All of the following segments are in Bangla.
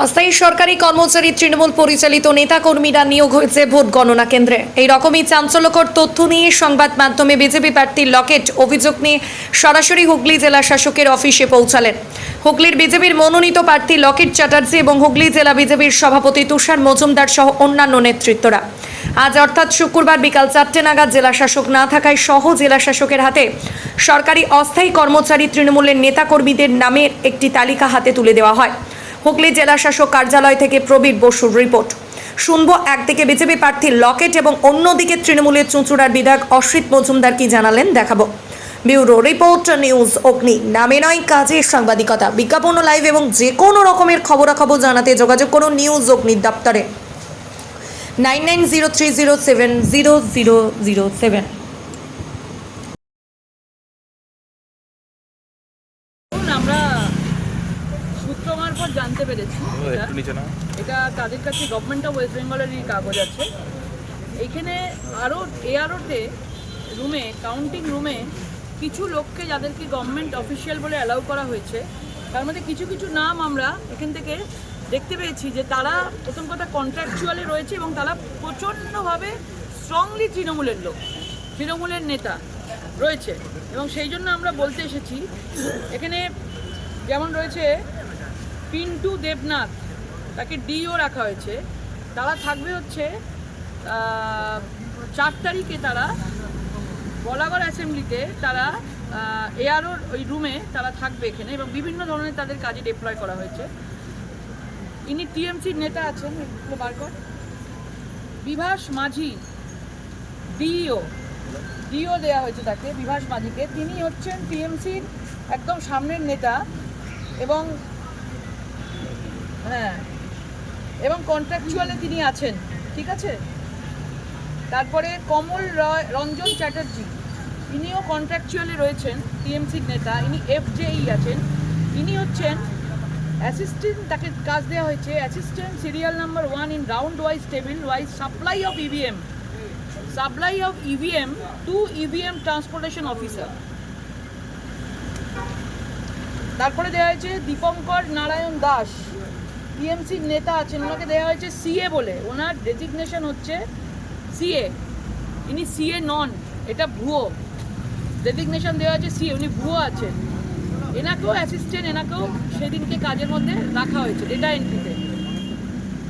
অস্থায়ী সরকারি কর্মচারী তৃণমূল পরিচালিত নেতাকর্মীরা নিয়োগ হয়েছে ভোট গণনা কেন্দ্রে। এই রকমই চাঞ্চল্যকর তথ্য নিয়ে সংবাদ মাধ্যমে বিজেপি প্রার্থী লকেট অভিযোগ নিয়ে সরাসরি হুগলি জেলা শাসকের অফিসে পৌঁছালেন। হুগলির বিজেপির মনোনীত প্রার্থী লকেট চ্যাটার্জি এবং হুগলি জেলা বিজেপির সভাপতি তুষার মজুমদার সহ অন্যান্য নেতৃত্বরা। আজ অর্থাৎ শুক্রবার বিকাল চারটে নাগাদ জেলা শাসক না থাকায় সহ জেলা শাসকের হাতে সরকারি অস্থায়ী কর্মচারী তৃণমূলের নেতাকর্মীদের নামের একটি তালিকা হাতে তুলে দেওয়া হয়। হুগলি জেলা শাসক কার্যালয় থেকে প্রবীর বসুর রিপোর্ট। শুনব একদিকে বিজেপি প্রার্থী লকেট এবং অন্যদিকে তৃণমূলের চুঁচুড়ার বিধায়ক অশ্রিত মজুমদার কি জানালেন দেখাবো। ব্যুরো রিপোর্ট, নিউজ অগ্নি। নামে নয় কাজের সাংবাদিকতা। বিজ্ঞাপন লাইভ এবং যে কোনো রকমের খবরাখবর জানাতে যোগাযোগ করুন নিউজ অগ্নির দপ্তরে। Nine nine zero three zero seven zero zero zero seven দেখুন, আমরা সূত্র মারফত জানতে পেরেছি এটা। একটু নিচে না এটা তাদের কাছে গভর্নমেন্ট অফ ওয়েস্ট বেঙ্গলেরই কাগজ আছে। এইখানে আরও এআরওতে রুমে কাউন্টিং রুমে কিছু লোককে যাদেরকে গভর্নমেন্ট অফিসিয়াল বলে অ্যালাউ করা হয়েছে, তার মধ্যে কিছু কিছু নাম আমরা এখান থেকে দেখতে পেয়েছি যে তারা প্রথম কথা কন্ট্রাকচুয়ালে রয়েছে এবং তারা প্রচণ্ডভাবে স্ট্রংলি তৃণমূলের লোক, তৃণমূলের নেতা রয়েছে। এবং সেই জন্য আমরা বলতে এসেছি, এখানে যেমন রয়েছে পিন্টু দেবনাথ তাকে ডিও রাখা হয়েছে। তারা থাকবে হচ্ছে চার তারিখে তারা বলাগড় অ্যাসেম্বলিতে তারা এআরওর ওই রুমে তারা থাকবে এখানে এবং বিভিন্ন ধরনের তাদের কাজে ডিপ্লয় করা হয়েছে। ইনি টিএমসির নেতা আছেন একটু বার কর বিভাস মাঝি ডিও ডিও দেওয়া হয়েছে তাকে, বিভাস মাঝিকে। তিনি হচ্ছেন টিএমসির একদম সামনের নেতা এবং হ্যাঁ এবং কন্ট্রাকচুয়ালে তিনি আছেন, ঠিক আছে? তারপরে কমল রয়, রঞ্জন চ্যাটার্জি, ইনিও কন্ট্রাকচুয়ালে রয়েছেন, টিএমসির নেতা, ইনি এফজেই আছেন, ইনি হচ্ছেন অ্যাসিস্ট্যান্ট তাকে কাজ দেওয়া হয়েছে assistant serial number one in round wise table wise supply of EVM supply of EVM to EVM transportation officer তারপরে দেওয়া হয়েছে দীপঙ্কর নারায়ণ দাস টিএমসির নেতা আছেন, ওনাকে দেওয়া হয়েছে সিএ বলে। ওনার ডেজিগনেশন হচ্ছে সিএ ইনি সিএ নন, এটা ভুয়ো। ডেজিগনেশন দেওয়া হয়েছে সিএ উনি ভুয়ো আছেন। এনাকেও অ্যাসিস্ট্যান্ট এনাকেও সেদিনকে কাজের মধ্যে রাখা হয়েছে ডেটা এন্ট্রিতে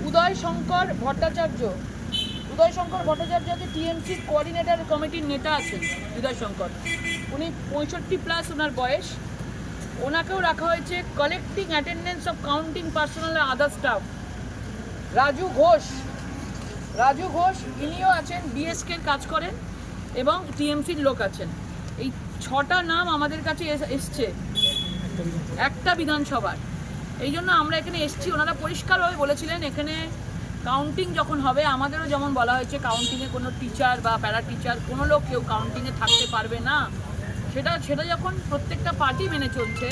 উদয় শঙ্কর ভট্টাচার্য। উদয় শঙ্কর ভট্টাচার্য হচ্ছে টিএমসি কোঅর্ডিনেটর কমিটির নেতা আছেন, উদয় শঙ্কর। উনি পঁয়ষট্টি প্লাস ওনার বয়স। ওনাকেও রাখা হয়েছে collecting attendance of counting personal other staff Raju Ghosh Raju Ghosh, ইনিও আছেন বিএসকের কাজ করেন এবং টিএমসির লোক আছেন। এই ছটা নাম আমাদের কাছে এস- এসছে। একটা বিধানসভার। এই জন্য আমরা এখানে এসছি। ওনারা পরিষ্কারভাবে বলেছিলেন, এখানে কাউন্টিং যখন হবে, আমাদেরও যেমন বলা হয়েছে কাউন্টিংয়ে কোনো টিচার বা প্যারা টিচার কোনো লোক কেউ কাউন্টিংয়ে থাকতে পারবে না। সেটা সেটা যখন প্রত্যেকটা পার্টি মেনে চলছে,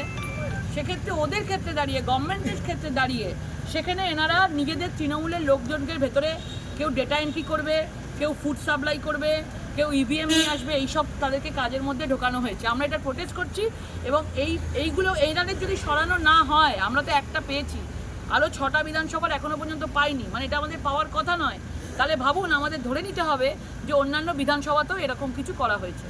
সেক্ষেত্রে ওদের ক্ষেত্রে দাঁড়িয়ে গভর্নমেন্টের ক্ষেত্রে দাঁড়িয়ে, সেখানে এনারা নিজেদের তৃণমূলের লোকজনকে ভেতরে কেউ ডেটা এন্ট্রি করবে, কেউ ফুড সাপ্লাই করবে, কেউ ইভিএম নিয়ে আসবে, এইসব তাদেরকে কাজের মধ্যে ঢোকানো হয়েছে। আমরা এটা প্রোটেস্ট করছি এবং এই, এইগুলো এইরানের যদি সরানো না হয়, আমরা তো একটা পেয়েছি। আরও ছটা বিধানসভার এখনও পর্যন্ত পাইনি। মানে এটা আমাদের পাওয়ার কথা নয়। তাহলে ভাবুন, আমাদের ধরে নিতে হবে যে অন্যান্য বিধানসভাতেও এরকম কিছু করা হয়েছে।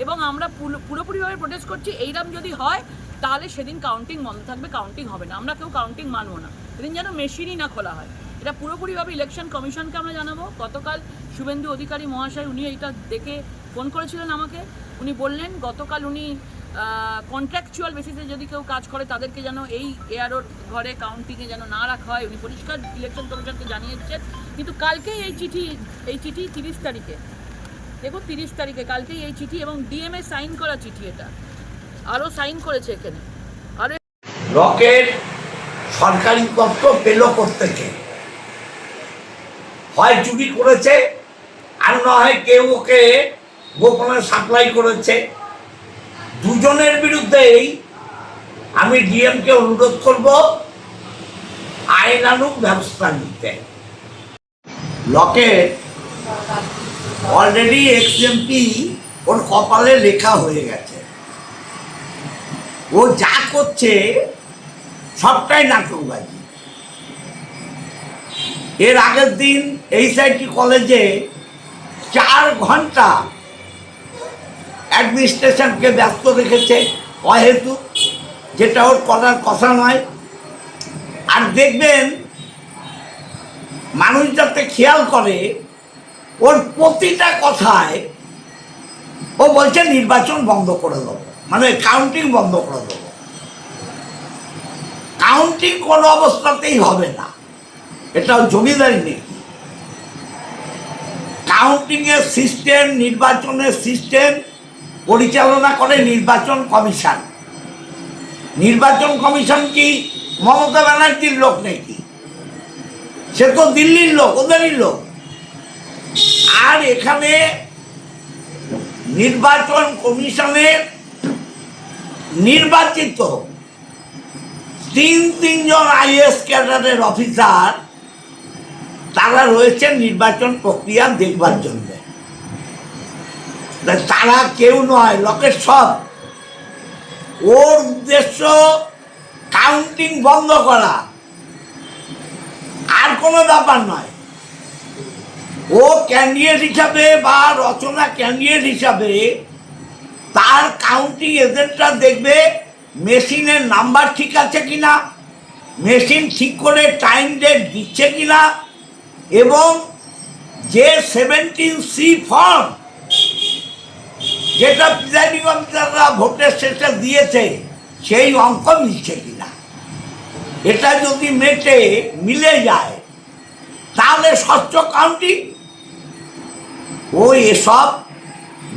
এবং আমরা পুরো- পুরোপুরিভাবে প্রোটেস্ট করছি এইরকম যদি হয়, তাহলে সেদিন কাউন্টিং বন্ধ থাকবে কাউন্টিং হবে না। আমরা কেউ কাউন্টিং মানবো না। সেদিন যেন মেশিনই না খোলা হয়। এটা পুরোপুরিভাবে ইলেকশন কমিশনকে আমরা জানাব। গতকাল শুভেন্দু অধিকারী মহাশয়, উনি এইটা দেখে ফোন করেছিলেন আমাকে। উনি বললেন, গতকাল উনি কন্ট্রাকচুয়াল বেসিসে যদি কেউ কাজ করে, তাদেরকে যেন এই এয়ারোর ঘরে কাউন্টিংয়ে যেন না রাখা হয়। উনি পরিষ্কার ইলেকশন কমিশনকে জানিয়েছেন। কিন্তু কালকেই এই চিঠি এই চিঠি তিরিশ তারিখে। দেখুন তিরিশ তারিখে কালকেই এই চিঠি এবং ডিএমএ সাইন করা চিঠি এটা। আরও সাইন করেছে এখানে। আরও রকেট সরকারি তত্ত্ব পেল থেকে হয় চুরি করেছে আর না হয় কেউ ওকে গোপনে সাপ্লাই করেছে। দুজনের বিরুদ্ধেই আমি ডিএমকে অনুরোধ করব আইনানুক ব্যবস্থা নিতে। লকেট অলরেডি এক্সএমপি ওর কপালে লেখা হয়ে গেছে। ও যা করছে, সবটাই নাটকবাজি। এর আগের দিন এইচআইটি কলেজে চার ঘণ্টা অ্যাডমিনিস্ট্রেশনকে ব্যস্ত রেখেছে অহেতু, যেটা ওর করার কথা নয়। আর দেখবেন মানুষ যাতে খেয়াল করে ওর প্রতিটা কথায় ও বলছে নির্বাচন বন্ধ করে দেবো। মানে কাউন্টিং বন্ধ করে দেবো। কাউন্টিং কোনো অবস্থাতেই হবে না। এটাও জমিদারি নেই কাউন্টিং এর সিস্টেম নির্বাচনের সিস্টেম পরিচালনা করে নির্বাচন কমিশন। নির্বাচন কমিশন কি? মমতা ব্যানার্জির লোক নাকি? সে তো দিল্লির লোক, ওদেরই লোক। আর এখানে নির্বাচন কমিশনের নির্বাচিত তিন, তিনজন আইএস ক্যাডারের অফিসার, তারা রয়েছেন নির্বাচন প্রক্রিয়া দেখবার জন্য। তারা কেউ নয় লোকের সব ওর উদ্দেশ্য কাউন্টিং বন্ধ করা। আর কোনো ব্যাপার নয়। ও ক্যান্ডিডেট হিসাবে বা রচনা ক্যান্ডিডেট হিসাবে তার কাউন্টিং এজেন্টরা দেখবে মেশিনের নাম্বার ঠিক আছে কি না মেশিন ঠিক করে টাইম ডেট দিচ্ছে কি না এবং যে সেভেন্টিন সি ফর্ম যেটা প্রিজাইডিং অফিসাররা ভোটের শেষে দিয়েছে, সেই অঙ্ক মিলছে কি না এটা যদি মেটে, মিলে যায়, তাহলে স্বচ্ছ কাউন্টিং ও এসব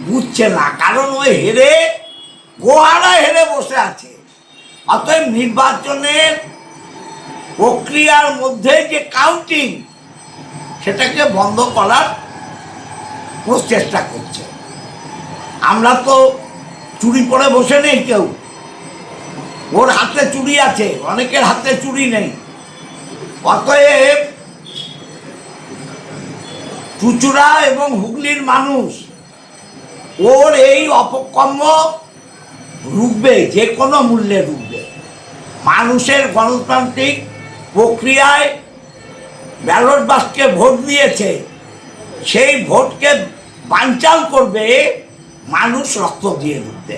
বুঝছে না, কারণ ও হেরে, গোহারা হেরে বসে আছে। অতএব নির্বাচনের প্রক্রিয়ার মধ্যে যে কাউন্টিং সেটাকে বন্ধ করার প্রচেষ্টা করছে। আমরা তো চুরি পরে বসে নেই কেউ। ওর হাতে চুরি আছে, অনেকের হাতে চুরি নেই। অতএব চুচুড়া এবং হুগলির মানুষ, ওর এই অপকর্ম রুখবে, যে কোনো মূল্যে রুখবে। মানুষের গণতান্ত্রিক প্রক্রিয়ায় ব্যালট বাক্সকে ভোট দিয়েছে, সেই ভোটকে বানচাল করবে, মানুষ রক্ত দিয়ে রুখবে।